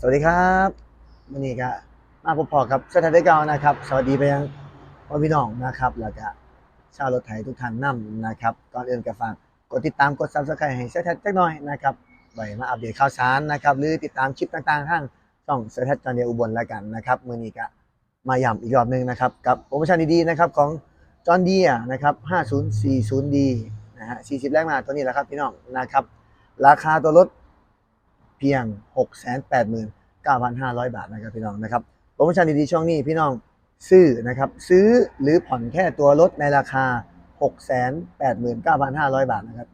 สวัสดีครับวันนี้ก็มาพบพอกับสถานที่เก่านะครับ สวัสดีไปยังพ่อพี่น้องนะครับ แล้วก็ชาวรถไถทุกท่านนํนะครับก่อนอื่นก็ฝากกดติดตามกด Subscribe ให้เสถัดจักหน่อยนะครับไว้มาอัปเดตข่าวสารนะครับ หรือติดตามคลิปต่างๆทางช่องเสถัดจอนเดียอุบลแล้วกันนะครับมือนี้ก็มาย้ำอีกรอบหนึ่งนะครับกับโปรโมชั่นดีๆนะครับของจอนเดียนะครับ 5040D นะฮะ40 แรงมาตัวนี้แหละครับพี่น้องนะครับ ราคาตัวรถ เพียง 689,500 บาทนะครับพี่น้องนะครับโปรโมชั่นดีๆช่วงนี้พี่น้องซื้อนะครับซื้อหรือผ่อนแค่ตัวรถในราคา 689,500 บาทนะครับ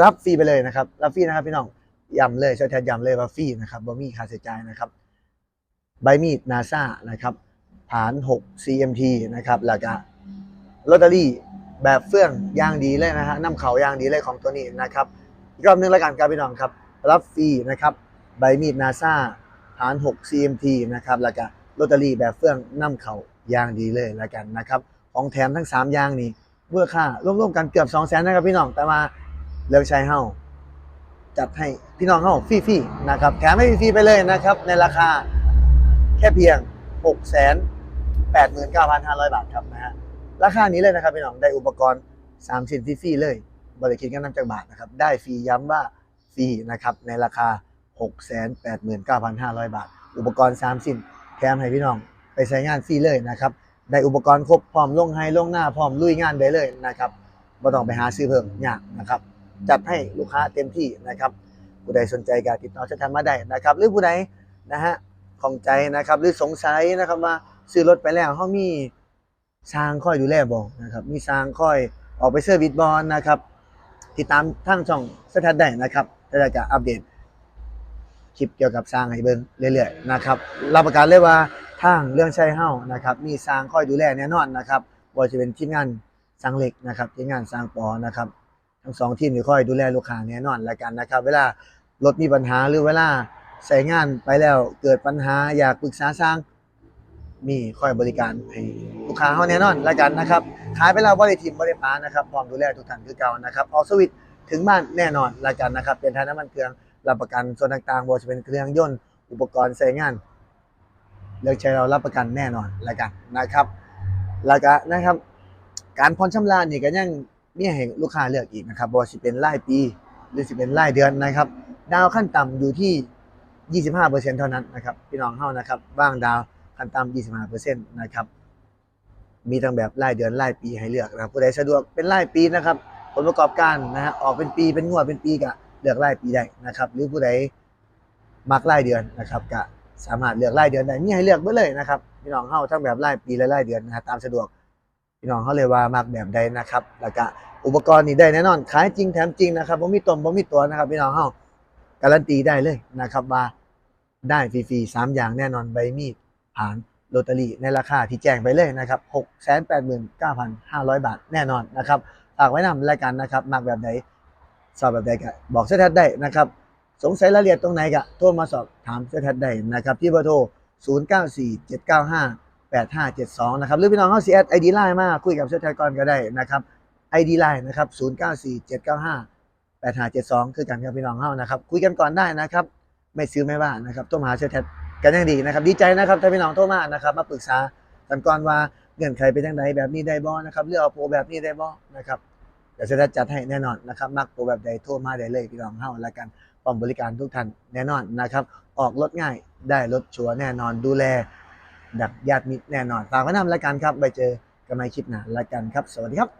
รับฟรีไปเลยนะครับรับฟรีนะครับพี่น้องย้ำเลยช่วยแทนย้ำเลยว่าฟรีนะครับบ่มีค่าใช้จ่ายนะครับใบมีดนาซานะครับฐาน 6 CMT นะครับแล้วก็ลอตเตอรี่แบบเฟื่องยางดีเลยนะฮะน้ำเขายางดีเลยของตัวนี้นะครับรอบหนึงแล้วกันครับพี่น้องครับ รับฟรีนะครับใบมีดนาซาฐาน 6 CMT นะครับแล้วก็ลอตเตอรี่แบบเฟื่องน้ำเขายางดีเลยแล้วกันนะครับของแถมทั้ง 3 อย่างนี้เมื่อค่าร่วมๆกันเกือบ 2 0 0แสนนะครับพี่น้องแต่มาเลือกใช้เฮาจัดให้พี่น้องเฮาฟรีๆนะครับแถมให้ฟรีไปเลยนะครับในราคาแค่เพียง 6 8 9 5 0 0 บาทครับนะฮะราคานี้เลยนะครับพี่น้องได้อุปกรณ์ 3 ชิ้นฟรีๆเลยบริคิดกันน้ำจากบาทนะครับได้ฟรีย้ำว่า ฟรีนะครับในราคา 689,500 บาท อุปกรณ์ 3 สิ่งแถมให้พี่น้องไปใช้งานฟรีเลยนะครับได้อุปกรณ์ครบพร้อมลงให้ลงหน้าพร้อมลุยงานได้เลยนะครับไม่ต้องไปหาซื้อเพิ่มยากนะครับจัดให้ลูกค้าเต็มที่นะครับผู้ใดสนใจก็ติดต่อชัทันมาได้นะครับ หรือผู้ใดนะฮะของใจนะครับ หรือสงสัยนะครับว่าซื้อรถไปแล้วเขามีสร้างค่อยดูแลบ่นะครับ มีสร้างค่อยออกไปเซอร์วิสบอลนะครับ ติดตามทางช่องสแตทได้นะครับ แล้วก็อัปเดตคลิปเกี่ยวกับสร้างให้เบิ่งเรื่อยๆนะครับรับประกันเลยว่าทางเรื่องใช้เฮานะครับ มีสร้างคอยดูแลแน่นอนนะครับบ่ว่าจะเป็นทีมงานสร้างเหล็กนะครับทีมงานสร้างปอนะครับ ทั้งสองทีมนี่คอยดูแลลูกค้าแน่นอนแล้วกันนะครับ เวลารถมีปัญหาหรือเวลาใช้งานไปแล้วเกิดปัญหาอยากปรึกษาสร้างมีคอยบริการให้ลูกค้าเขาแน่นอนแล้วกันนะครับขายไปแล้วบริทีมบริพานะครับพร้อมดูแลทุกท่านคือเก่านะครับออสวิต ถึงบ้านแน่นอนแล้วกันนะครับ เป็นทางน้ำมันเครื่องรับประกันส่วนต่างๆบ่ว่าจะเป็นเครื่องยนต์อุปกรณ์ใช้งานเลือกใช้เรารับประกันแน่นอนแล้วกันนะครับแล้วก็นะครับ การผ่อนชำระนี่ก็ยังมีให้ลูกค้าเลือกอีกนะครับบ่ว่าสิเป็นรายปี หรือสิเป็นรายเดือนนะครับ ดาวขั้นต่ำอยู่ที่ 25%เท่านั้นนะครับพี่น้องเฮานะครับว่างดาวขั้นต่ำ25%นะครับมีทั้งแบบรายเดือนรายปีให้เลือกนะครับผู้ใดสะดวกเป็นรายปีนะครับ ผลประกอบการนะฮะออกเป็นปีเป็นงวดเป็นปีก็เลือกรายปีได้นะครับ หรือผู้ใดมักรายเดือนนะครับก็สามารถเลือกรายเดือนได้มีให้เลือกเบิดเลยนะครับพี่น้องเฮาทั้งแบบรายปีและรายเดือนนะฮะตามสะดวกพี่น้องเขาเลยว่ามักแบบใดนะครับแล้วก็อุปกรณ์นี่ได้แน่นอนขายจริงแถมจริงนะครับบ่มีตมบ่มีตัวนะครับ พี่น้องเฮาการันตีได้เลยนะครับว่าได้ฟรีๆสามอย่างแน่นอนใบมีดผ่านลอตเตอรี่ในราคาที่แจ้งไปเลยนะครับ 689,500 บาทแน่นอนนะครับ ฝากไว้นำรายการนะครับมักแบบไหนสอบแบบใดก็บอกเสถัดได้นะครับ สงสัยรายละเอียดตรงไหนก็โทรมาสอบถามเสถัดได้นะครับ ที่เบอร์โทร 094795 8572 นะครับ หรือพี่น้องเขาสีแอดไอดีไลน์มาคุยกับเซตไทยกรก็ได้นะครับไอดีไลน์นะครับ 094795 8572 คือกันครับพี่น้องเฮานะครับ คุยกันก่อนได้นะครับ ไม่ซื้อไม่ว่านะครับโทรมาหาเซตไทยกันยังดีนะครับ ดีใจนะครับถ้าพี่น้องโทรมานะครับ มาปรึกษากันก่อนว่าเงื่อนไขเป็นยังไงแบบนี้ได้บ่นะครับเลือกเอาโปรแบบนี้ได้บ่นะครับ ดี๋ยวเซตไทยจัดให้แน่นอนนะครับมักโปรแบบใดโทรมาได้เลยพี่น้องเฮาแล้วกันพร้อมบริการทุกท่านแน่นอนนะครับ ออกรถง่ายได้รถชัวร์แน่นอนดูแล ดักญาติมิตรแน่นอนฝากไว้นำรายการครับไปเจอกันใหม่คลิปหน้ารายการครับ สวัสดีครับ